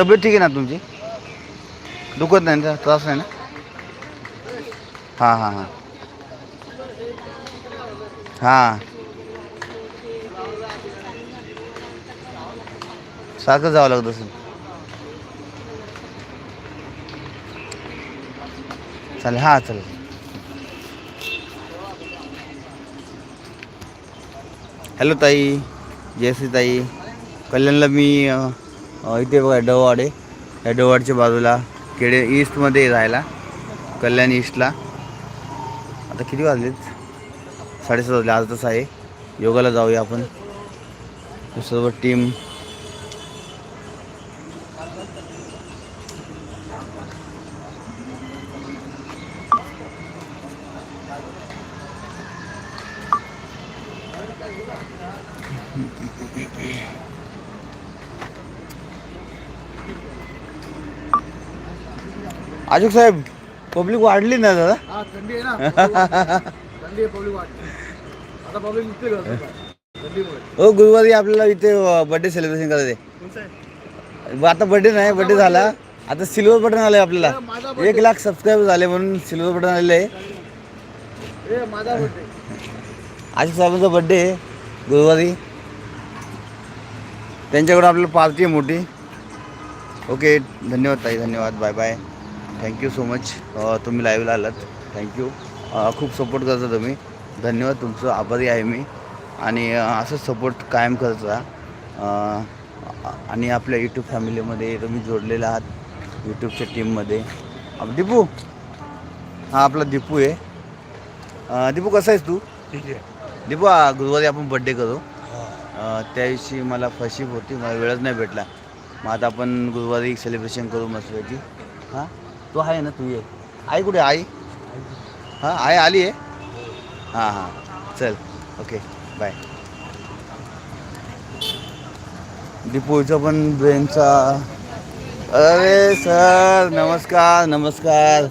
तब्येत ठीक आहे ना तुमची? दुखत नाही ना? त्रास नाही ना? हां हां हां. हां. सारखं जावं लागत असेल. चालेल हां चालेल. हॅलो ताई जयश्री ताई. कल्याणला मी इथे बघा डववाडे या डववाडच्या बाजूला केडे ईस्टमध्ये राहायला कल्याण ईस्टला आता किती वाजलेत? साडेसात वाजले आज तसं आहे. योगाला जाऊया आपण. सर्व टीम अशोक साहेब पब्लिक वाढली ना दादा हा थंडी आहे ना. थंडी आहे पब्लिक वाटते आता पब्लिक निघते घरातून. थंडीमुळे. हो गुरुवारी आपल्याला इथे बर्थडे सेलिब्रेशन करायचे. कोणचं आहे? ब- आता बर्थडे नाही बर्थडे झाला. आता सिल्वर बटन आलंय माझा आपल्याला एक लाख सबस्क्राईब झाले म्हणून सिल्वर बटन आलेलं आहे. ए माझा बर्थडे आशिष साहेबांचा बड्डे आहे गुरुवारी. त्यांच्याकडून आपल्याला पार्टी आहे मोठी. ओके धन्यवाद ताई धन्यवाद. Bye bye thank you so much तुम्ही लाईव्हला आलात. थँक्यू खूप सपोर्ट करता तुम्ही. धन्यवाद. तुमचं आभारी आहे मी. आणि असंच सपोर्ट कायम करत. आणि आपल्या यूट्यूब फॅमिलीमध्ये तुम्ही जोडलेले आहात. यूट्यूबच्या टीममध्ये दीपू. हा आपला दीपू आहे. दीपू कसा आहेस तू? ठीक आहे. दीपू हा गुरुवारी आपण बड्डे करू. त्या दिवशी मला फशीप होती. मला वेळच नाही भेटला. मग आता आपण गुरुवारी सेलिब्रेशन करू मस्तपैकी. हां? तू आहे ना तू ये. आई कुठे आई? हां आई आली आहे. हां हां. चल. ओके. बाय. दीपूचा पण ब्रेनचा. अरे सर नमस्कार नमस्कार.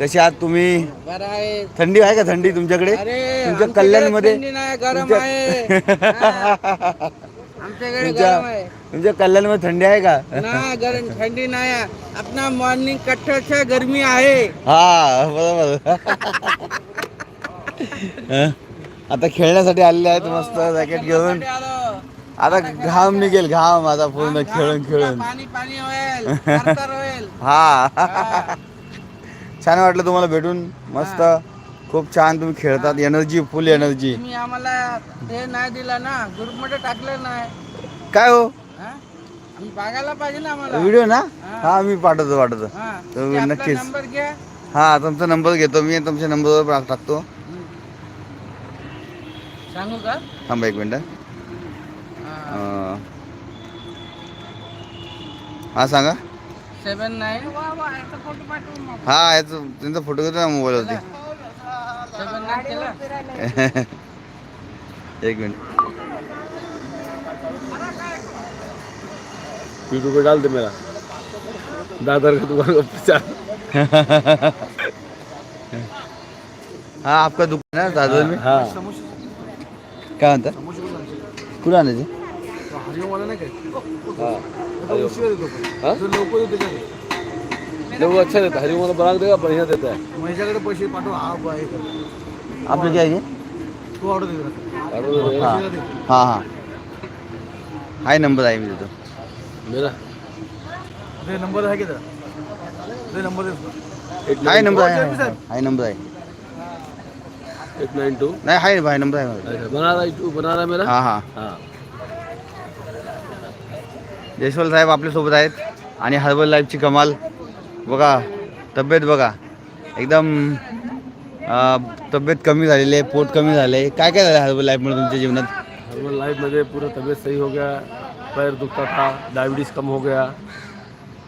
कसे आहात तुम्ही? बरं आहे. थंडी आहे का थंडी तुमच्याकडे? अरे तुमच्या कल्याणमध्ये थंडी नाही गरम तुमच्या- आहे. आमच्याकडे तुमच्या गरम आहे. तुमच्या कल्याणमध्ये थंडी आहे का? ना गरम थंडी नाही आहे. अपना मॉर्निंग कट्टरच्या गरमी आहे. हा बरोबर. हं? आता खेळण्यासाठी आलेले आहेत मस्त जॅकेट घेऊन. आलो. आता घाम निघेल घाम आता पूर्ण खेळून खेळून. पाणी पाणी होईल तरतर होईल. हा. छान वाटलं तुम्हाला भेटून. मस्त. खूप छान तुम्ही खेळतात एनर्जी फुल एनर्जी तुम्ही आम्हाला हे नाही दिला ना ग्रुपमध्ये टाकलं नाही. काय हो? हा? आम्ही बघायला पाहिजे ना आम्हाला. व्हिडिओ ना? हा. मी पाठवतो पाठवतो. हा. तर ते आपला नक्कीच. नंबर घ्या. हा तुमचा नंबर घेतो मी तुमच्या नंबरवर टाकतो. सांगू का? थांबा एक मिनटं. हा. अं, हा सांगा. सेवन नाईन हा याचं त्यांचा फोटो घेतो ना मोबाईलवरती. एक मिनिट। यूट्यूब पे डाल दे मेरा। दादर का दुकान का प्रचार हा आपका दुकान आहे दादा मी? हाँ काय म्हणता कुठं आणायचे हरिओमवाला नाही काय हाँ। तो उशिरा देतो पण. हाँ? जो लवकर देतो त्याच्याकडे. जब वो अच्छा देता है। हरिओम बना के देगा बढ़िया देता है। मग ह्याच्याकडे पैसे पाठव हा बा हे कर. आपलं काय आहे? तू ऑर्डर दे हा. हा हा. हाय नंबर आहे मी देतो मेरा. दे नंबर आहे की जरा? दे नंबर दे एट हाय नंबर हो, आहे. हाय नंबर आहे. एट नाइन टू नाही हाय भाई नंबर आहे माझा. अच्छा बना रहा है तू बना रहा है मेरा? हा हा. हाँ. जयस्वाल साहेब आपल्यासोबत आहेत. आणि हर्बल लाईफची कमाल. बघा तब्येत बघा. एकदम तब्येत कमी झालेली आहे पोट कमी झालं आहे काय काय झालं हर्बल लाईफमुळे तुमच्या जीवनात? हर्बल लाइफ मेरे पूरा तबीयत सही हो गया पैर दुखता था डायबिटीज कम हो गया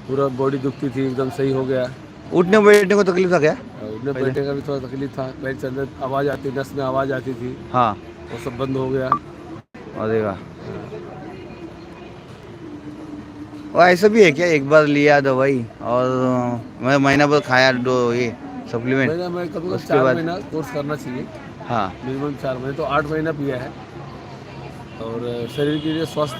पूरा बॉडी दुखती थी एकदम सही हो गया। उठने बैठने को तकलीफ था क्या? और उठने बैठने का भी थोड़ा तकलीफ था पैर चलने आवाज़ आती नस में आवाज़ आती थी हाँ। वो सब बंद हो गया। अरे वाह। वो ऐसा भी है क्या? एक बार लिया दवाई और मैं महीना भर खाया दो ये। सप्लीमेंट मैंने मैं कभी कभी उसके चार बाद- महीना कोर्स करना चाहिए। हाँ। मिनिमम चार महीने तो आठ महीना पिया है। और शरीर के लिए स्वस्थ